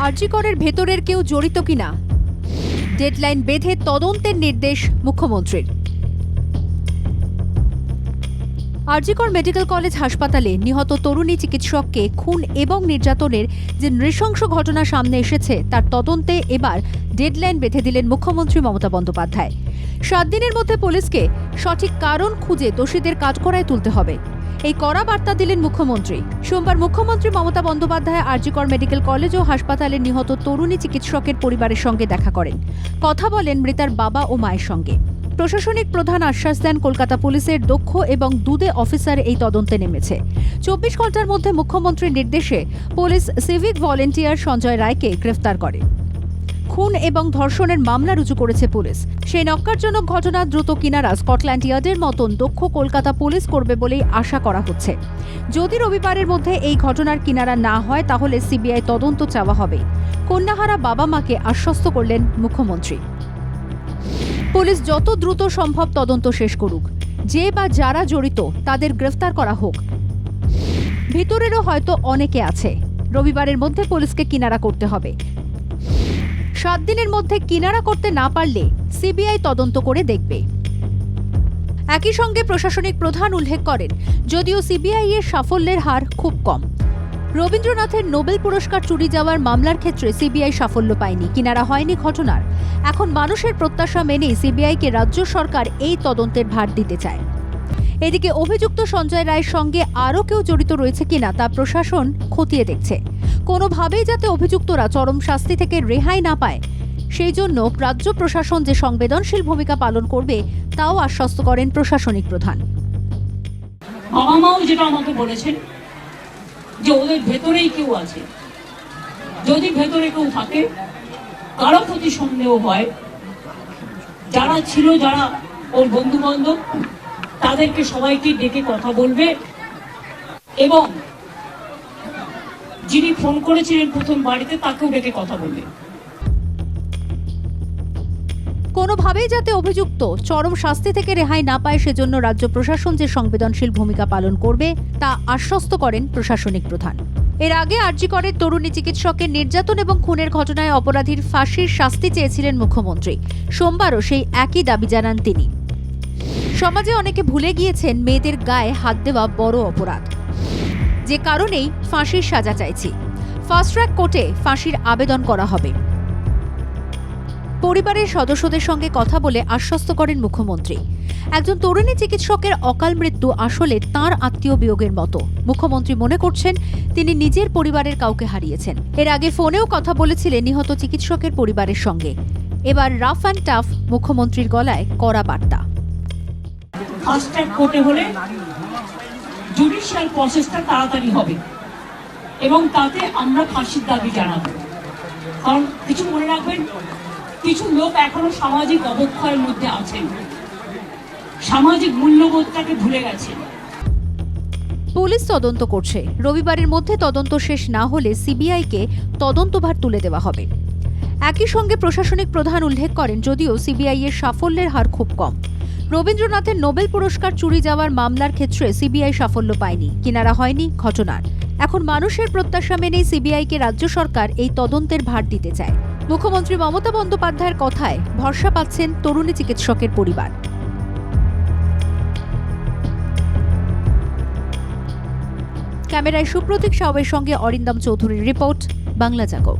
আরজিকরের ভেতরের কেউ জড়িত কিনা? ডেডলাইন বেঁধে তদন্তের নির্দেশ মুখ্যমন্ত্রীর। আরজিকর মেডিকেল কলেজ হাসপাতালে নিহত তরুণী চিকিৎসককে খুন এবং নির্যাতনের যে নৃশংস ঘটনা সামনে এসেছে, তার তদন্তে এবার ডেডলাইন বেঁধে দিলেন মুখ্যমন্ত্রী মমতা বন্দ্যোপাধ্যায়। সাত দিনের মধ্যে পুলিশকে সঠিক কারণ খুঁজে দোষীদের কাজ করায় তুলতে হবে। এই কড়া বার্তা দিলেন মুখ্যমন্ত্রী। সোমবার মুখ্যমন্ত্রী মমতা বন্দ্যোপাধ্যায় আরজিকর মেডিকেল কলেজ ও হাসপাতালে নিহত তরুণী চিকিৎসকের পরিবারের সঙ্গে দেখা করেন। কথা বলেন মৃতার বাবা ও মায়ের সঙ্গে। প্রশাসনিক প্রধান আশ্বাস দেন কলকাতা পুলিশের দক্ষ এবং দুদে অফিসার এই তদন্তে নেমেছে। চব্বিশ ঘণ্টার মধ্যে মুখ্যমন্ত্রীর নির্দেশে পুলিশ সিভিক ভলেন্টিয়ার সঞ্জয় রায়কে গ্রেফতার করে। খুন এবং ধর্ষণের মামলা রুজু করেছে পুলিশ। সেই নক্কারজনক ঘটনা দ্রুত কিনারা স্কটল্যান্ড ইয়ার্ডের মতন দক্ষ কলকাতা পুলিশ করবে বলেই আশা করা হচ্ছে। যদি রবিবারের মধ্যে এই ঘটনার কিনারা না হয়, তাহলে সিবিআই তদন্ত চাওয়া হবে। কন্যাহারা বাবা মাকে আশ্বস্ত করলেন মুখ্যমন্ত্রী। পুলিশ যত দ্রুত সম্ভব তদন্ত শেষ করুক। যে বা যারা জড়িত, তাদের গ্রেফতার করা হোক। ভিতরেরও হয়তো অনেকে আছে। রবিবারের মধ্যে পুলিশকে কিনারা করতে হবে। সাত দিনের মধ্যে কিনারা করতে না পারলে সিবিআই তদন্ত করে দেখবে। একই সঙ্গে প্রশাসনিক প্রধান উল্লেখ করেন, যদিও সিবিআই এর সাফল্যের হার খুব কম। রবীন্দ্রনাথের নোবেল পুরস্কার চুরি যাওয়ার মামলার ক্ষেত্রে সিবিআই সাফল্য পায়নি, কিনারা হয়নি ঘটনার। এখন মানুষের প্রত্যাশা মেনেই সিবিআইকে রাজ্য সরকার এই তদন্তের ভার দিতে চায়। এদিকে অভিযুক্ত সঞ্জয় রায়ের সঙ্গে আরও কেউ জড়িত রয়েছে কিনা তা প্রশাসন খতিয়ে দেখছে। কোনোভাবেই যাতে অভিযুক্তরা চরম শাস্তি থেকে রেহাই না পায়। সেই জন্য রাজ্য প্রশাসন যে সংবেদনশীল ভূমিকা পালন করবে, তাও আশ্বস্ত করেন প্রশাসনিক প্রধান। মাও যেটা আমাকে বলেছেন, যে ওদের ভেতরেই কেউ আছে। যদি ভেতরে কেউ থাকে, কারও প্রতি সন্দেহ হয়, যারা ছিল, যারা ওর বন্ধু বান্ধব তাদেরকে সবাইকে ডেকে কথা বলবে এবং যিনি ফোন করেছিলেন প্রথম বাড়িতে, তাকেও ডেকে কথা বলবে কোনোভাবেই যাতে অভিযুক্ত, চরম শাস্তি থেকে রেহাই না পায় সেজন্য রাজ্য প্রশাসন যে সংবেদনশীল ভূমিকা পালন করবে, তা আশ্বস্ত করেন প্রশাসনিক প্রধান। এর আগে আরজিকরের তরুণী চিকিৎসকের নির্যাতন এবং খুনের ঘটনায় অপরাধীর ফাঁসির শাস্তি চেয়েছিলেন মুখ্যমন্ত্রী। সোমবারও সেই একই দাবি জানান তিনি। সমাজে অনেকে ভুলে গিয়েছেন মেয়েদের গায়ে হাত দেওয়া বড় অপরাধ। যে কারণেই ফাঁসির সাজা চাইছি। ফাস্ট ট্র্যাক কোর্টে ফাঁসির আবেদন করা হবে। পরিবারের সদস্যদের সঙ্গে কথা বলে আশ্বস্ত করেন মুখ্যমন্ত্রী। একজন তরুণী চিকিৎসকের অকাল মৃত্যু আসলে তার আত্মীয় বিয়োগের মতো। মুখ্যমন্ত্রী মনে করছেন, তিনি নিজের পরিবারের কাউকে হারিয়েছেন। এর আগে ফোনেও কথা বলেছিলেন নিহত চিকিৎসকের পরিবারের সঙ্গে। এবার রাফ অ্যান্ড টাফ মুখ্যমন্ত্রীর গলায় কড়া বার্তা। জুডিশিয়াল প্রসেসটা তাড়াতাড়ি হবে। এবং তাতে আমরা ফাঁসির দাবি জানাব। কারণ কিছু মনে রাখবেন, কিছু লোক এখনও সামাজিক অবক্ষয়ের মধ্যে আছেন। সামাজিক মূল্যবোধটাকে ভুলে গেছেন পুলিশ তদন্ত করছে। রবিবারের মধ্যে তদন্ত শেষ না হলে সিবিআইকে তদন্তভার তুলে দেওয়া হবে। একই সঙ্গে প্রশাসনিক প্রধান উল্লেখ করেন, যদিও সিবিআই এর সাফল্যের হার খুব কম। রবীন্দ্রনাথের নোবেল পুরস্কার চুরি যাওয়ার মামলার ক্ষেত্রে সিবিআই সাফল্য পায়নি। কিনারা হয়নি ঘটনার। এখন মানুষের প্রত্যাশা মেনেই সিবিআইকে রাজ্য সরকার এই তদন্তের ভার দিতে চায়। মুখ্যমন্ত্রী মমতা বন্দ্যোপাধ্যায়ের কথায় ভরসা পাচ্ছেন তরুণী চিকিৎসকের পরিবার। ক্যামেরায় সুপ্রতীক সাউয়ের সঙ্গে অরিন্দম চৌধুরীর রিপোর্ট, বাংলা জাগো।